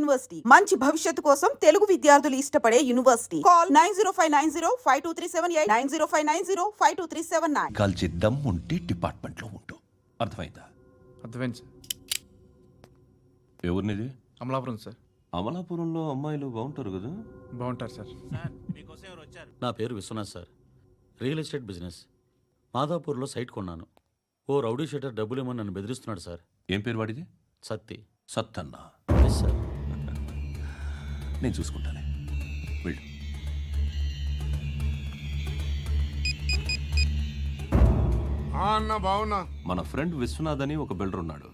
University. మంచి భవిష్యత్తు కోసం తెలుగు విద్యార్థులు ఇష్టపడే university. Call nine zero five nine zero five two three seven eight nine zero five nine zero five two three seven nine. కాల్చి దమ్ ఉంటే డిపార్ట్మెంట్లో ఉంటూ అర్థమైందా? అర్థమైంది సార్. ఎవరినిది? అమలాపురం సార్. అమలాపురంలో అమ్మాయిలు బాగుంటారు కదా? బాగుంటారు సార్. నా పేరు Vishwanath sir. Real estate business. మాదాపూర్లో site కొన్నాను. ఓ రౌడీ షెటర్ డబ్బులు ఇవ్వమని నన్ను బెదిరిస్తున్నాడు సార్. ఏం పేరు వాడిది? సత్తి. సత్తన్న. ఎస్ సార్ నేను చూసుకుంటానే. వెళ్ళు. అన్న బావున్నా. మన ఫ్రెండ్ విశ్వనాథ్ అని ఒక బిల్డర్ ఉన్నాడు.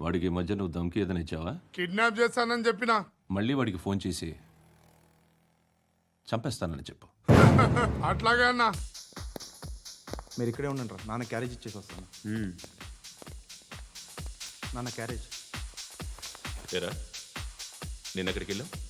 వాడికి ఈ మధ్య నువ్వు దమ్కి ఏదైనా ఇచ్చావా? కిడ్నాప్ చేస్తానని చెప్పిన. మళ్ళీ వాడికి ఫోన్ చేసి చంపేస్తానని చెప్పు. అట్లాగే అన్న. మీరు ఇక్కడే ఉండండి రా. నాన్న క్యారేజ్ ఇచ్చేసి వస్తాను. నాన్న క్యారేజ్. ఏరా? నిన్న ఎక్కడికి వెళ్ళావు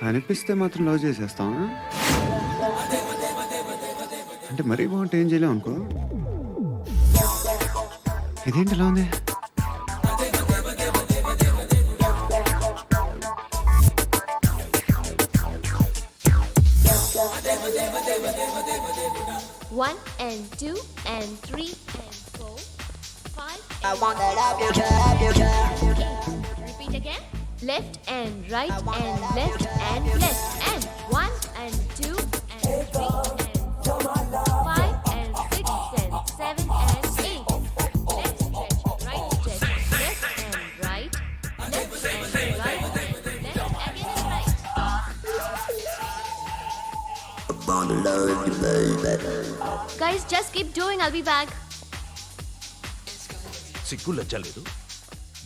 కనిపిస్తే మాత్రం లవ్ చేసేస్తాం అంటే మరీ బాగుంటే ఏం చేయలేం అనుకో ఇదేంటి ఇలా ఉంది One and two and three and four, five. I want that up your job, your job. Okay, repeat again. Left and right and left and left and one and two and three and four, five and six and seven and eight. Left stretch, right stretch, left and right, left and right, left again and right. Guys, just keep doing. I'll be back. సిగ్గు లజ్జ లేదు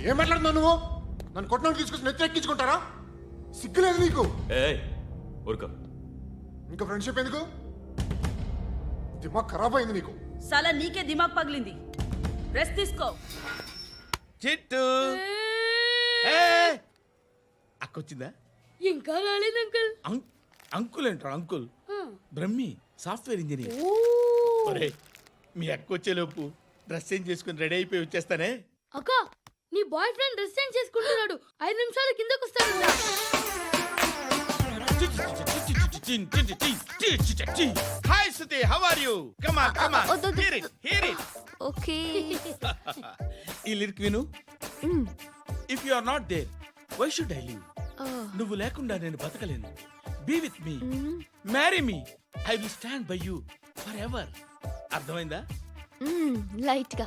ఏం మాట్లాడుతున్నావు నువ్వు? నన్ను కొట్టినోడు తీసుకొచ్చి నెత్తి ఎక్కించుకుంటారా? సిగ్గులేదు నీకు? ఏయ్ ఊరుకో. ఇంకా ఫ్రెండ్షిప్ ఎందుకు? దిమాగ్ ఖరాబ్ అయింది నీకు. సలా నీకే దిమాగ్ పగిలింది. రెస్ట్ తీసుకో. చిట్టు. అక్కొచ్చిందా? ఇంకా రాలేదు అంకుల్. అం- అంకుల్ అంటారు అంకుల్? Brahmi software engineer. ఒరే మీ అక్క వచ్చేలోపు డ్రెస్ చేంజ్ చేసుకుని రెడీ అయిపోయి వచ్చేస్తానే. అక్క నీ బాయ్ ఫ్రెండ్ డ్రెస్ చేంజ్ చేసుకుంటున్నాడు. ఐదు నిమిషాలు కిందకు వస్తాడు hi Shruti how are you come on come on. Hear it hear it okay. ఈ లిరిక్ విను. If you are not there why should I live నువ్వు లేకుండా నేను బతకలేను. Be with me marry me I will stand by you forever అర్థమైందా? లైట్గా.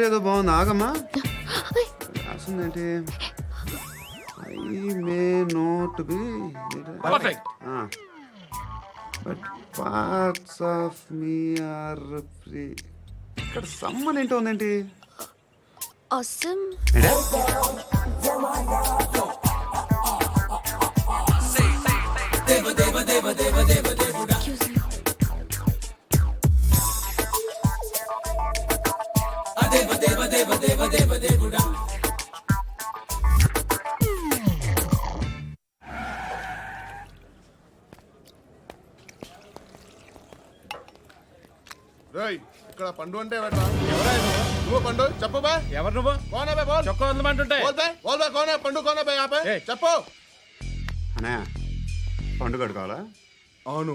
Shirt ఏదో బాగుంది. ఆగమ్మా. రాసిందేంటి? I may not be. But parts of me are free ఇక్కడ సమ్మన్ ఏంటో ఉందేంటి? అసమ్ రేయ్ ఇక్కడ పండు అంటే ఎవరా నువ్వు పండు? చెప్పు బా. ఎవరు నువ్వు? కోనా బే బోల్. చొక్కా వదలమంటుంటే బోల్ బే బోల్ బే కోనా పండు కోనా బే. చెప్పు. అనే పండుగ కావాలా అవును.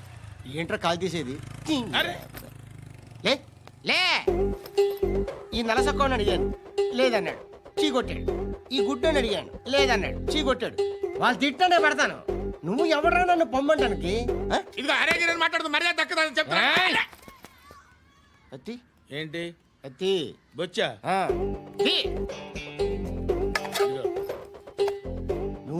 ఏంట్రా కాల్ తీసేది. అరే. లే లే. ఈ నలసక్కని అడిగాను లేదన్నాడు. చీ కొట్టాడు ఈ గుడ్డని అడిగాను లేదన్నాడు. చీ కొట్టాడు వాళ్ళు తిట్టానే పెడతాను. నువ్వు ఎవడరా నన్ను పొమ్మంటానికి? ఆ? ఇదిగో అరే గిరని మాట్లాడుతూ మర్యాద దక్కదని చెప్తా అత్తి. ఏంటి? అత్తి. బొచ్చా? ఆ. తీ.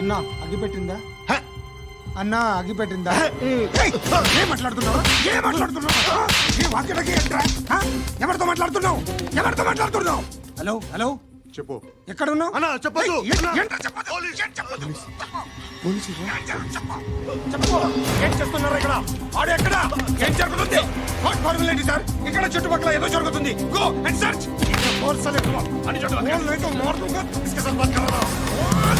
అన్నా అగ్గి పెట్టిందా అన్నా అగ్గి పెట్టిందా ఏం మాట్లాడుతున్నావు ఏం మాట్లాడుతున్నావు ఈ వాక్యలకి ఏంట్రా? ఆ? ఎవరితో మాట్లాడుతున్నావు ఎవరితో మాట్లాడుతున్నావు హలో హలో చెప్పు ఎక్కడ ఉన్నావు అన్నా చెప్పదు ఏంట్రా చెప్పదు ఏం చెప్పదు చెప్పు ఏం చేస్తున్నారు ఇక్కడ ఆడు ఎక్కడ ఏం జరుగుతుంది వాట్ ఫార్మల్ ఏంటి సార్ ఇక్కడ చుట్టుపక్కల ఏదో జరుగుతుంది గో అండ్ సర్చ్ ఫోర్స్ అనే అని చెప్పాలి नहीं तो मार दूंगा इसके साथ बात कर रहा हूं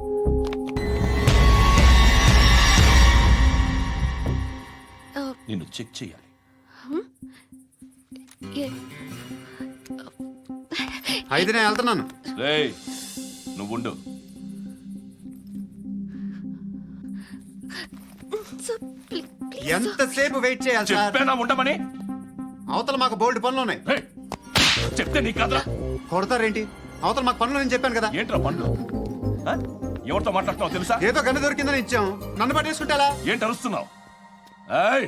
నిన్ను చెక్ చేయాలి. అయితే నేను వెళ్తున్నాను. రేయ్ నువ్వు ఉండు. ఎంతసేపు వెయిట్ చేయాలి సార్? చెప్పేనా ఉండమని? అవతల మాకు బోల్డ్ పనులు ఉన్నాయి! చెప్తే నీకు కదరా. కొడతారేంటి? అవతల మాకు పనులు నేను చెప్పాను కదా. ఏంట్రా పండ్లు ఆ? ఎవరితో మాట్లాడుతున్నావు తెలుసా? ఏదో గన్ను దొరికిందని ఇచ్చాం. నన్ను పట్టేసుకుంటా ఏంటి అరుస్తున్నావు? ఏయ్